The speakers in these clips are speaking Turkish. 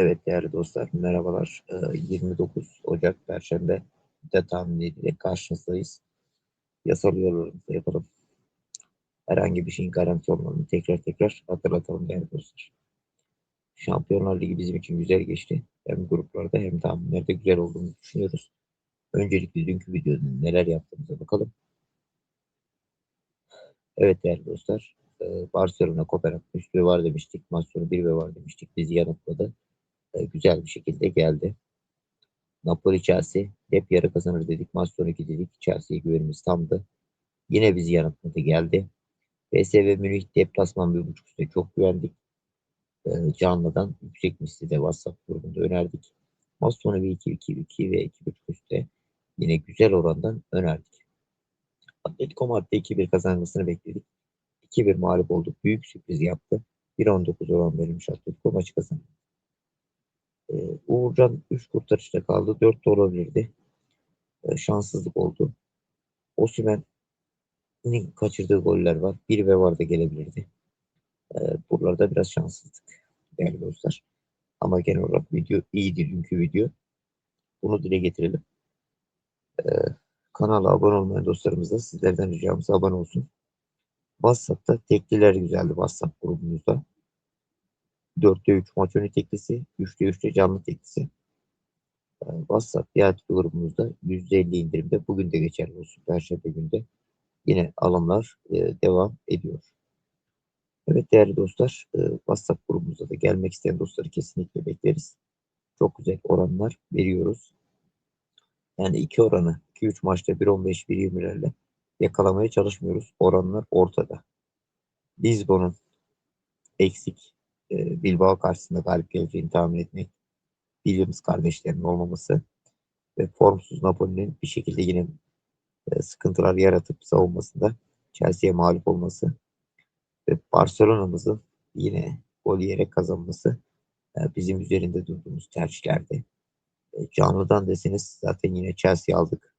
Evet değerli dostlar merhabalar. Ee, 29 Ocak Perşembe de tahminiyle karşınızdayız. Yasal yollarımızı yapalım. Herhangi bir şeyin garanti olmadığını tekrar tekrar hatırlatalım değerli dostlar. Şampiyonlar Ligi bizim için güzel geçti. Hem gruplarda hem tahminlerde güzel olduğunu düşünüyoruz. Öncelikle dünkü videoda neler yaptığımıza bakalım. Evet değerli dostlar. e, Barcelona Kopenhag üstü var demiştik. Maç sonu 1 ve var demiştik. Bizi yanıtladı. E, güzel bir şekilde geldi. Napoli Chelsea hep yarı kazanır dedik. Maç sonu dedik. Chelsea'ye güvenimiz tamdı. Yine bizi yanıtladı geldi. PSV Münih deplasman bir buçuk üstte çok güvendik. E, canlıdan yüksek misli de WhatsApp grubunda önerdik. Maç sonu bir 2-2-2 ve 2.5 üstte yine güzel orandan önerdik. Atletico Madrid'de 2-1 kazanmasını bekledik. 2-1 mağlup olduk. Büyük sürpriz yaptı. 1.19 oran verilmiş Atletico maçı kazandı. Ee, Uğurcan 3 kurtarışta kaldı. 4 de olabilirdi. Ee, şanssızlık oldu. Osimhen'in kaçırdığı goller var. 1 ve var da gelebilirdi. Ee, buralarda biraz şanssızlık değerli dostlar. Ama genel olarak video iyiydi dünkü video. Bunu dile getirelim. Ee, kanala abone olmayan dostlarımız da sizlerden ricamız abone olsun. WhatsApp'ta tekliler güzeldi WhatsApp grubumuzda. 4'te 3 maç önü teklisi, 3'te 3'te canlı teklisi. WhatsApp fiyat grubumuzda %50 indirimde bugün de geçerli olsun. Perşembe günde yine alımlar e, devam ediyor. Evet değerli dostlar e, WhatsApp grubumuza da gelmek isteyen dostları kesinlikle bekleriz. Çok güzel oranlar veriyoruz. Yani iki oranı 2-3 maçta 1.15-1.20'lerle yakalamaya çalışmıyoruz. Oranlar ortada. Lisbon'un eksik e, Bilbao karşısında galip geleceğini tahmin etmek, Williams kardeşlerinin olmaması ve formsuz Napoli'nin bir şekilde yine e, sıkıntılar yaratıp savunmasında Chelsea'ye mağlup olması ve Barcelona'mızın yine gol yiyerek kazanması e, bizim üzerinde durduğumuz tercihlerdi. E, canlıdan deseniz zaten yine Chelsea aldık.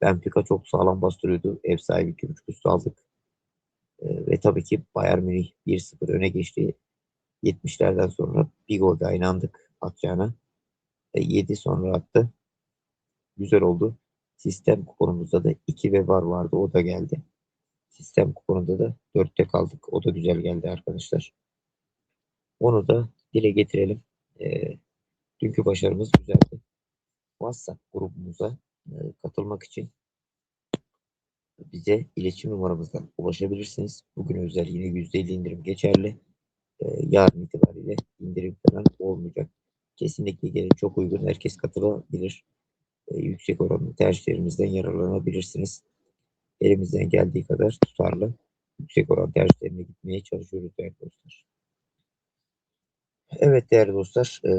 Benfica çok sağlam bastırıyordu. Ev sahibi 2.5 üstü aldık. Ve tabii ki Bayern Münih 1-0 öne geçti. 70'lerden sonra bir gol daha inandık atacağına. E, 7 sonra attı. Güzel oldu. Sistem kuponumuzda da 2 ve var vardı. O da geldi. Sistem kuponunda da 4'te kaldık. O da güzel geldi arkadaşlar. Onu da dile getirelim. E, dünkü başarımız güzeldi. WhatsApp grubumuza e, katılmak için bize iletişim numaramızdan ulaşabilirsiniz. Bugün özel yine %50 indirim geçerli. Ee, yarın itibariyle indirim falan olmayacak. Kesinlikle gelin çok uygun. Herkes katılabilir. Ee, yüksek oranlı tercihlerimizden yararlanabilirsiniz. Elimizden geldiği kadar tutarlı yüksek oran tercihlerine gitmeye çalışıyoruz değerli dostlar. Evet değerli dostlar, e,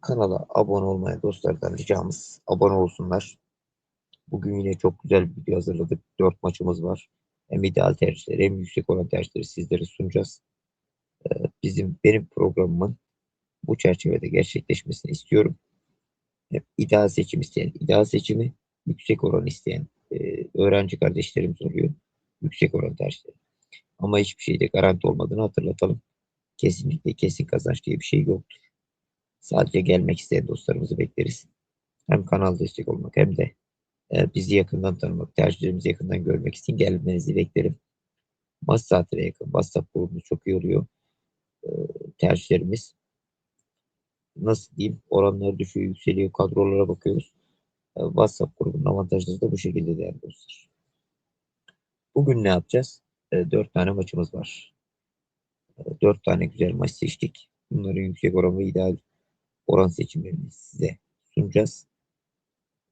kanala abone olmayan dostlardan ricamız abone olsunlar. Bugün yine çok güzel bir video hazırladık. Dört maçımız var. Hem ideal tercihleri hem yüksek oran tercihleri sizlere sunacağız. Bizim benim programımın bu çerçevede gerçekleşmesini istiyorum. Hep ideal seçim isteyen, ideal seçimi yüksek oran isteyen e, öğrenci kardeşlerimiz oluyor. Yüksek oran tercihleri. Ama hiçbir şeyde garanti olmadığını hatırlatalım. Kesinlikle kesin kazanç diye bir şey yoktur. Sadece gelmek isteyen dostlarımızı bekleriz. Hem kanal destek olmak hem de e, bizi yakından tanımak, tercihlerimizi yakından görmek için gelmenizi beklerim. Maç saatine yakın WhatsApp grubumuz çok iyi oluyor. E, tercihlerimiz nasıl diyeyim oranlar düşüyor, yükseliyor, kadrolara bakıyoruz. E, WhatsApp grubunun avantajları da bu şekilde değerli dostlar. Bugün ne yapacağız? E, 4 tane maçımız var. E, 4 tane güzel maç seçtik. Bunların yüksek oran ve ideal oran seçimlerini size sunacağız.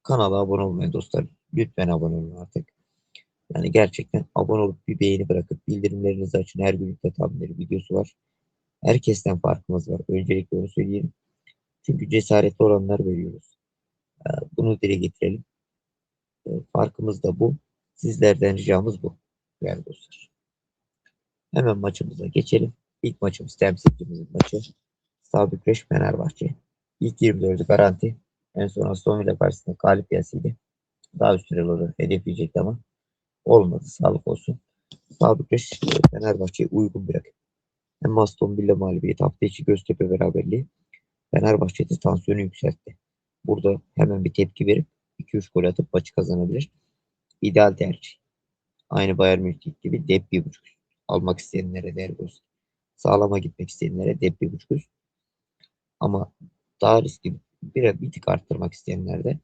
Kanala abone olmayın dostlar. Lütfen abone olun artık. Yani gerçekten abone olup bir beğeni bırakıp bildirimlerinizi açın. Her gün tahminleri videosu var. Herkesten farkımız var. Öncelikle onu söyleyeyim. Çünkü cesaretli oranlar veriyoruz. Ee, bunu dile getirelim. Ee, farkımız da bu. Sizlerden ricamız bu. Yani dostlar. Hemen maçımıza geçelim. İlk maçımız temsilcimizin maçı. Sabit Beş Fenerbahçe. İlk 24'ü garanti. En son Aston Villa karşısında galip gelseydi daha üst sıraları hedefleyecekti ama olmadı. Sağlık olsun. Sabit Beş Fenerbahçe'ye uygun bir rakip. Hem Aston Villa mağlubiyeti hafta içi Göztepe beraberliği Fenerbahçe'de tansiyonu yükseltti. Burada hemen bir tepki verip 2-3 gol atıp maçı kazanabilir. İdeal tercih. Aynı Bayern Münih gibi dep bir buçuk almak isteyenlere değer göster. Sağlama gitmek isteyenlere dep bir buçuk Ama daha riskli bir, bir tık arttırmak isteyenlerde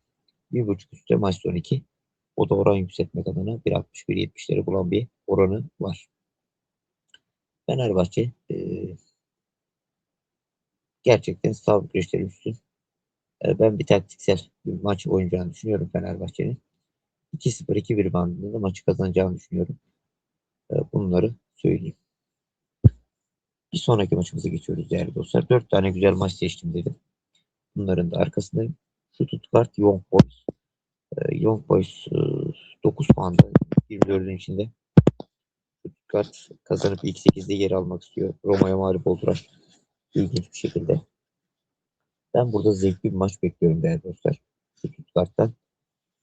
bir buçuk üstte maç son 2. O da oran yükseltmek adına 1.61-70'leri bulan bir oranı var. Fenerbahçe e, gerçekten sağlık güreşleri üstün. E, ben bir taktiksel bir maç oynayacağını düşünüyorum Fenerbahçe'nin. 2-0 2-1 bandında maçı kazanacağını düşünüyorum. E, bunları söyleyeyim. Bir sonraki maçımıza geçiyoruz değerli dostlar. 4 tane güzel maç seçtim dedim. Bunların da arkasındayım. Stuttgart Young Boys. E, Young Boys e, 9 puanda 24'ün içinde. Stuttgart kazanıp ilk 8'de yer almak istiyor. Roma'ya mağlup oldular. İlginç bir şekilde. Ben burada zevkli bir maç bekliyorum değerli dostlar. Stuttgart'tan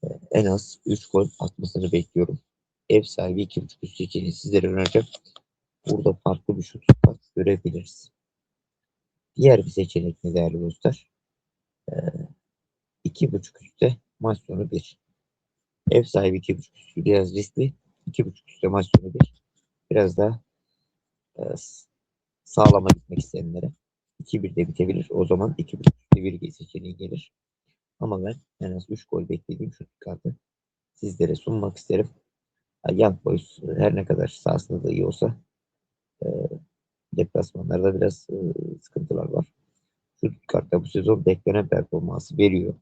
e, en az 3 gol atmasını bekliyorum. Ev sahibi 2.5 üst seçeneği sizlere önereceğim. Burada farklı bir şut görebiliriz. Diğer bir seçenek ne değerli dostlar? Ee, iki buçuk üstte maç sonu bir. Ev sahibi iki buçuk üstü biraz riskli. İki buçuk üstte maç sonu bir. Biraz daha e, sağlama gitmek isteyenlere. 2-1'de bitebilir. O zaman 2.5 üstte bir seçeneği gelir. Ama ben en az 3 gol beklediğim şu kartı sizlere sunmak isterim. Young Boys her ne kadar sahasında da iyi olsa e, deplasmanlarda biraz e, sıkıntılar var. Stuttgart'ta bu sezon beklenen performansı veriyor.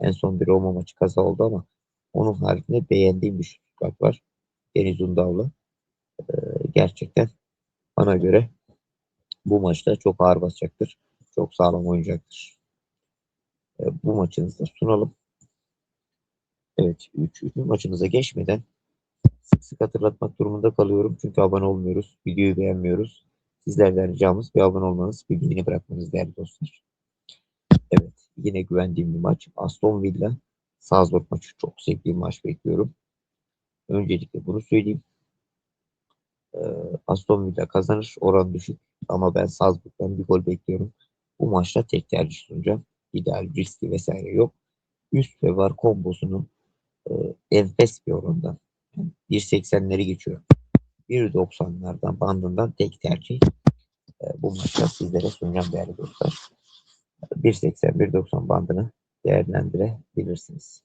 En son bir Roma maçı kaza oldu ama onun haricinde beğendiğim bir Stuttgart var. Deniz Undavlı. Gerçekten bana göre bu maçta çok ağır basacaktır. Çok sağlam oynayacaktır. E, bu maçınızı da sunalım. Evet, 3. maçımıza geçmeden sık sık hatırlatmak durumunda kalıyorum. Çünkü abone olmuyoruz. Videoyu beğenmiyoruz. Sizlerden ricamız bir abone olmanız, bildiğini bırakmanız değerli dostlar. Evet, yine güvendiğim bir maç. Aston Villa, Salzburg maçı. Çok bir maç bekliyorum. Öncelikle bunu söyleyeyim. Ee, Aston Villa kazanır. Oran düşük. Ama ben Salzburg'dan bir gol bekliyorum. Bu maçta tek tercih sunacağım. İdeal riski vesaire yok. Üst ve var kombosunun e, enfes bir orandan. Yani 1.80'leri geçiyor. 1.90'lardan bandından tek tercih e, bu maçta sizlere sunacağım değerli dostlar. 1.80-1.90 bandını değerlendirebilirsiniz.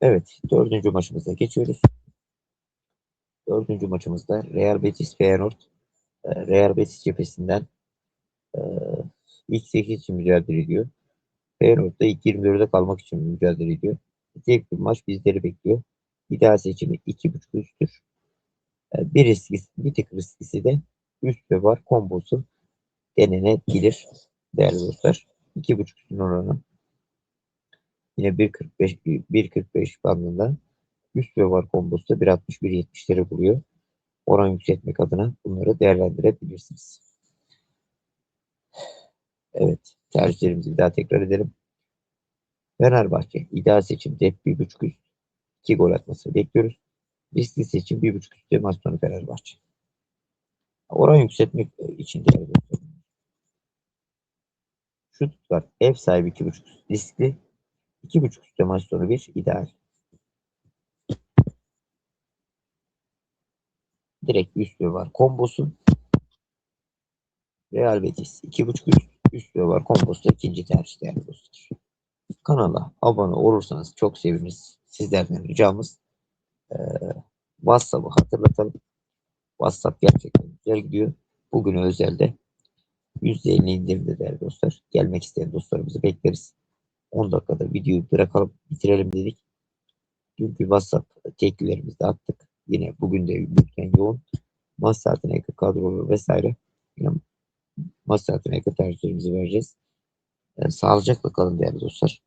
Evet, dördüncü maçımıza geçiyoruz. Dördüncü maçımızda Real Betis Feyenoord e, Real Betis cephesinden e, ilk 8 için mücadele ediyor. Feyenoord da ilk 24'e kalmak için mücadele ediyor. Tek bir maç bizleri bekliyor. İdeal seçimi 2.5 üsttür. E, bir riskisi, bir tek riskisi de üst ve var kombosu denenebilir değerli dostlar. 2.5 üstün oranı yine 1.45 1.45 bandında üst ve var kombosu da 1.60-1.70'leri buluyor. Oran yükseltmek adına bunları değerlendirebilirsiniz. Evet. Tercihlerimizi bir daha tekrar edelim. Fenerbahçe ideal seçim dep 1.5 üst 2 gol atması bekliyoruz. Riskli seçim 1.5 üstte maç sonu Fenerbahçe. Oran yükseltmek için değerli dostlarım. Stuttgart ev sahibi 2.5 riskli. 2.5 üstte maç sonu 1 ideal. Direkt üstlüğü var kombosu. Real Betis 2.5 üst, üstlüğü var kombosu da ikinci tercih değerli dostlar. Kanala abone olursanız çok seviniriz. Sizlerden ricamız e, WhatsApp'ı hatırlatalım. WhatsApp gerçekten güzel gidiyor. Bugün özelde %50 indirimde değerli dostlar. Gelmek isteyen dostlarımızı bekleriz. 10 dakikada videoyu bırakalım, bitirelim dedik. Dünkü WhatsApp teklilerimizi de attık. Yine bugün de bülten yoğun. Saatine yakın kadrolu vesaire. Yine saatine yakın tercihlerimizi vereceğiz. Yani sağlıcakla kalın değerli dostlar.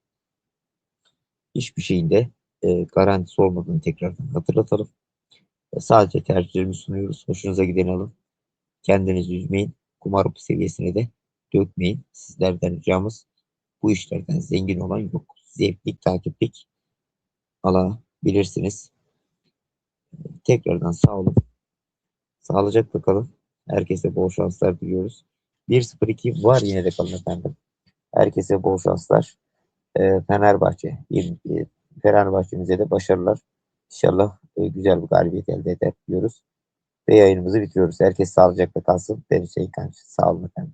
Hiçbir şeyin de e, garantisi olmadığını tekrardan hatırlatalım. E, sadece tercihlerimizi sunuyoruz. Hoşunuza gideni alın. Kendinizi üzmeyin. Kumar seviyesine de dökmeyin. Sizlerden ricamız bu işlerden zengin olan yok. Zevklik, takiplik alabilirsiniz. Tekrardan sağ olun. Sağlıcakla kalın. Herkese bol şanslar diliyoruz. 1-0-2 var yine de kalın efendim. Herkese bol şanslar. Ee, Fenerbahçe, e, Fenerbahçe'mize de başarılar. İnşallah e, güzel bir galibiyet elde eder diyoruz. Ve yayınımızı bitiriyoruz. Herkes sağlıcakla kalsın. Ben Hüseyin Kanç. Sağ olun efendim.